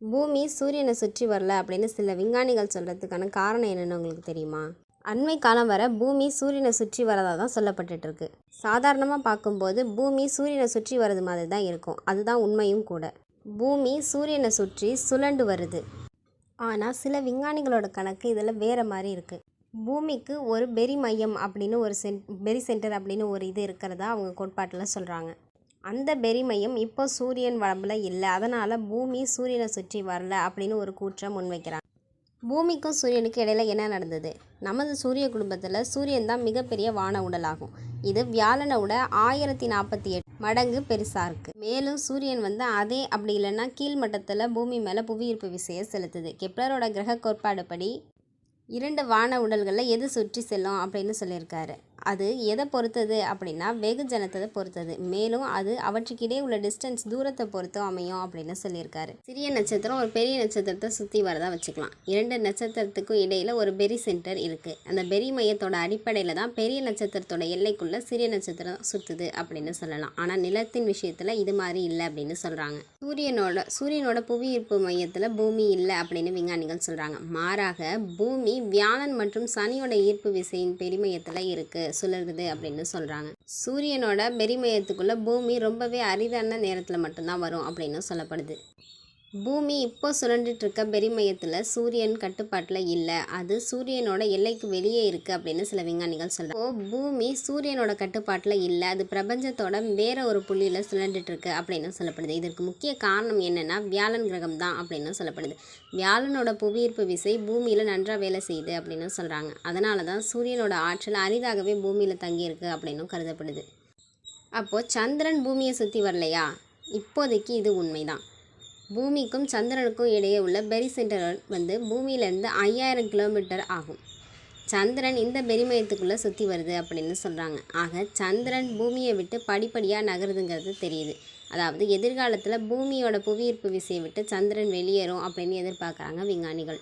பூமி சூரியனை சுற்றி வரல அப்படின்னு சில விஞ்ஞானிகள் சொல்கிறதுக்கான காரணம் என்னென்னு உங்களுக்கு தெரியுமா? அண்மை காலம் வரை பூமி சூரியனை சுற்றி வரதாக தான் சொல்லப்பட்டுருக்கு சாதாரணமாக பார்க்கும்போது பூமி சூரியனை சுற்றி வர்றது மாதிரி தான் இருக்கும். அதுதான் உண்மையும் கூட. பூமி சூரியனை சுற்றி சுழண்டு வருது. ஆனால் சில விஞ்ஞானிகளோட கணக்கு இதில் வேறு மாதிரி இருக்குது பூமிக்கு ஒரு பெரி மையம் அப்படின்னு ஒரு சென் பெரி சென்டர் அப்படின்னு ஒரு இது இருக்கிறதா அவங்க கோட்பாட்டில் சொல்கிறாங்க அந்த பெருமையும் இப்போ சூரியன் வரம்பில் இல்லை. அதனால் பூமி சூரியனை சுற்றி வரல அப்படின்னு ஒரு கூற்றம் முன்வைக்கிறாங்க. பூமிக்கும் சூரியனுக்கும் இடையில என்ன நடந்தது? நமது சூரிய குடும்பத்தில் சூரியன் தான் மிகப்பெரிய வான உடலாகும் இது வியாழனை விட ஆயிரத்தி நாற்பத்தி எட்டு மடங்கு பெருசாக இருக்குது மேலும் சூரியன் வந்து அதே அப்படி இல்லைன்னா கீழ்மட்டத்தில் பூமி மேலே புவியீர்ப்பு விசையை செலுத்துது. கெப்லரோட கிரக கோட்பாடுபடி இரண்டு வான உடல்களில் எது சுற்றி செல்லும் அப்படின்னு சொல்லியிருக்காரு. அது எதை பொறுத்தது அப்படின்னா வெகுஜனத்தை பொறுத்தது. மேலும் அது அவற்றுக்கிடையே உள்ள டிஸ்டன்ஸ் தூரத்தை பொறுத்தும் அமையும் அப்படின்னு சொல்லியிருக்காரு. சிறிய நட்சத்திரம் ஒரு பெரிய நட்சத்திரத்தை சுற்றி வரதா வச்சுக்கலாம். இரண்டு நட்சத்திரத்துக்கும் இடையில் ஒரு பெரி சென்டர் இருக்குது அந்த பெரி மையத்தோட அடிப்படையில் தான் பெரிய நட்சத்திரத்தோட எல்லைக்குள்ளே சிறிய நட்சத்திரம் சுற்றுது அப்படின்னு சொல்லலாம். ஆனால் நிலத்தின் விஷயத்தில் இது மாதிரி இல்லை அப்படின்னு சொல்கிறாங்க சூரியனோட சூரியனோட புவியீர்ப்பு மையத்தில் பூமி இல்லை அப்படின்னு விஞ்ஞானிகள் சொல்கிறாங்க மாறாக பூமி வியாழன் மற்றும் சனியோட ஈர்ப்பு விசையின் பெருமையத்தில் இருக்குது சுழலுது அப்படின்னு சொல்கிறாங்க சூரியனோட பெருமையத்துக்குள்ளே பூமி ரொம்பவே அரிதான நேரத்தில் மட்டும்தான் வரும் அப்படின்னு சொல்லப்படுது. பூமி இப்போ சுழண்டுட்டு இருக்க பெருமையத்தில் சூரியன் கட்டுப்பாட்டில் இல்லை. அது சூரியனோட எல்லைக்கு வெளியே இருக்குது அப்படின்னு சில விஞ்ஞானிகள் சொல்கிறாங்க ஓ பூமி சூரியனோட கட்டுப்பாட்டில் இல்லை. அது பிரபஞ்சத்தோட வேற ஒரு புள்ளியில் சுழண்டுட்டு இருக்கு அப்படின்னு சொல்லப்படுது. இதற்கு முக்கிய காரணம் என்னென்னா வியாழன் கிரகம் தான் அப்படின்னு சொல்லப்படுது. வியாழனோட புவியீர்ப்பு விசை பூமியில் நன்றாக வேலை செய்யுது அப்படின்னு சொல்கிறாங்க அதனால தான் சூரியனோட ஆற்றல் அரிதாகவே பூமியில் தங்கியிருக்கு அப்படின்னும் கருதப்படுது. அப்போது சந்திரன் பூமியை சுற்றி வரலையா? இப்போதைக்கு இது உண்மைதான். பூமிக்கும் சந்திரனுக்கும் இடையே உள்ள பெரி சென்டர் வந்து பூமியிலேருந்து ஐயாயிரம் கிலோமீட்டர் ஆகும். சந்திரன் இந்த பெரிமயத்துக்குள்ளே சுற்றி வருது அப்படின்னு சொல்கிறாங்க ஆக சந்திரன் பூமியை விட்டு படிப்படியாக நகருதுங்கிறது தெரியுது. அதாவது எதிர்காலத்தில் பூமியோட புவியீர்ப்பு விசையை விட்டு சந்திரன் வெளியேறும் அப்படின்னு எதிர்பார்க்குறாங்க விஞ்ஞானிகள்.